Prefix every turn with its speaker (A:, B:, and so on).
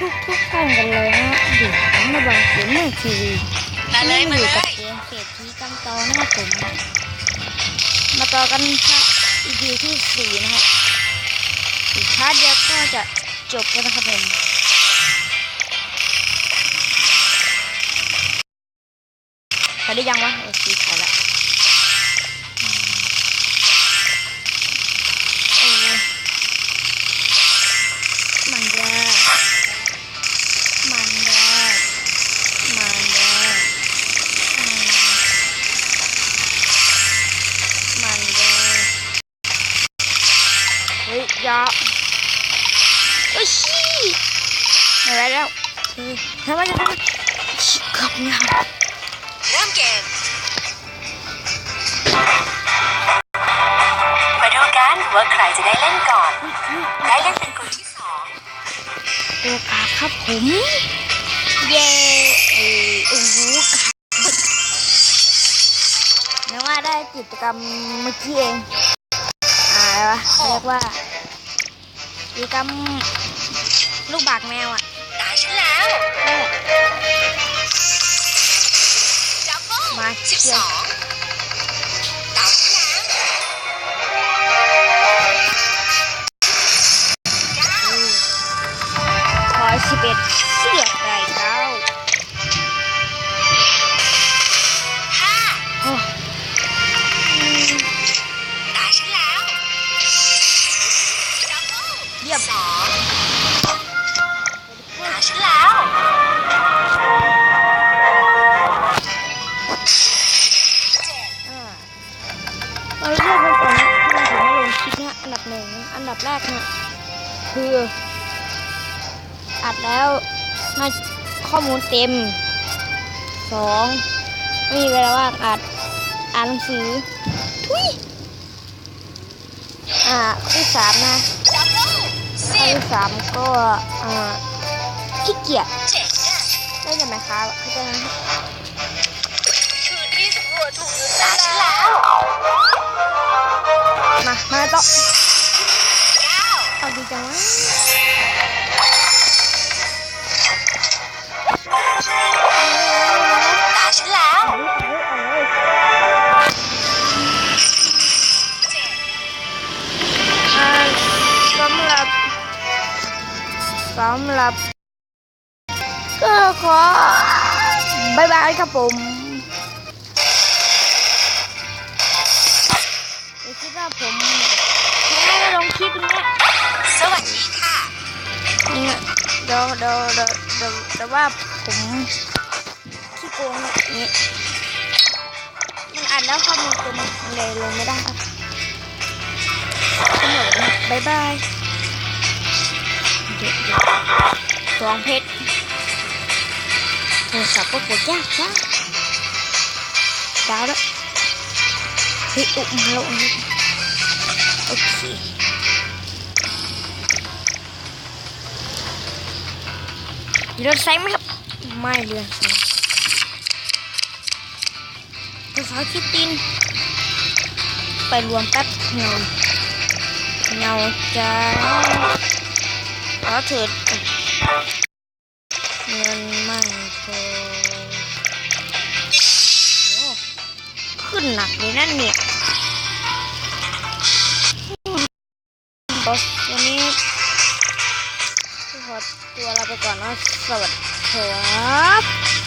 A: ทุกทุกท่านกันเลยนะอยู่ของมาบางเกมเมอร์ทีวี
B: มาเลยมาเล
A: ยกับเกมเศรษฐีกำตอนะครับผม มาต่อกันครับ EP ที่สี่นะครับอีกพาร์ทเดียวก็จะจบแล้วนะครับผมไปได้ยังวะโอเคถ่ายละ ยอยาโอ้ยชี้ไม่ไหวแล้วโอเคทำไมจะทำชิกับงาม
B: เริ่มเกมมาดูกันว่าใครจะได้เล่นก่อน ได้เล่นเป็นกลุ่มที่สอง
A: ตัวกาครับผม เย้เอ้ยโอ้โหกานึกว่าได้กิจกรรมเมื่อกี้เองอ่าอะไรวะเรียกว่า กิจกรรมลูกบากแมวอะ
B: ตาฉันแล้ว
A: นั่นแหละ
B: ดับเบิ้ล
A: มา
B: สิบ
A: เชี
B: ส
A: ยว
B: ลเยี่
A: ยม
B: สองตาฉันแล้วเจ็ด
A: อ่าเราเรียกกันก่อนนะทำไมถึงไม่ลงคลิปนี่ยอันดับหนึ่งอันดับแรกนี่ยคืออัดแล้วน่าข้อมูลเต็มสองไม่มีเวลาว่างอัดอ่านหนังสือทุยอ่าข้อที่สามนะ ข้อ
B: สิบ
A: ที่สามก็อ่าขี้เกียจ
B: เจ็ดอะ
A: ได้ยังไงคะเข้าใจไหมครับ
B: คืนที่สำรวจถูกตาฉันแล้ว
A: มา มาต่อ
B: เก้า
A: เอาดีจังวะ สำหรับ ก็ขอบายบายครับผมเดี๋ยวคิดว่าผมแค่ไม่ลงคลิปเนี้ย
B: สวัสดีค่ะ
A: เนี่ยเดี๋ยวเดี๋ยวเดี๋ยวเดี๋ยวเดี๋ยวว่าผมขี้โกงอย่างนี้มันอัดแล้วข้อมูลเต็มเลยลงไม่ได้ครับขนมบายบาย เดี๋ยวเดี๋ยวสองเพชรโทรศัพท์ก็กดยากจ้าดาวแล้วเฮ้ยอุมาแล้วอันนี้โอเคเรือไซไหมครับ ไม่เรือไซภาษาคิดติน ไปรวมแป๊บเงาเงาจะ เอาเถิดเงินไม่พอโอ้ขึ้นหนักเลยนั่นเนี่ยบอสวันนี้ขอตัวลาไปก่อนนะสวัสดีครับ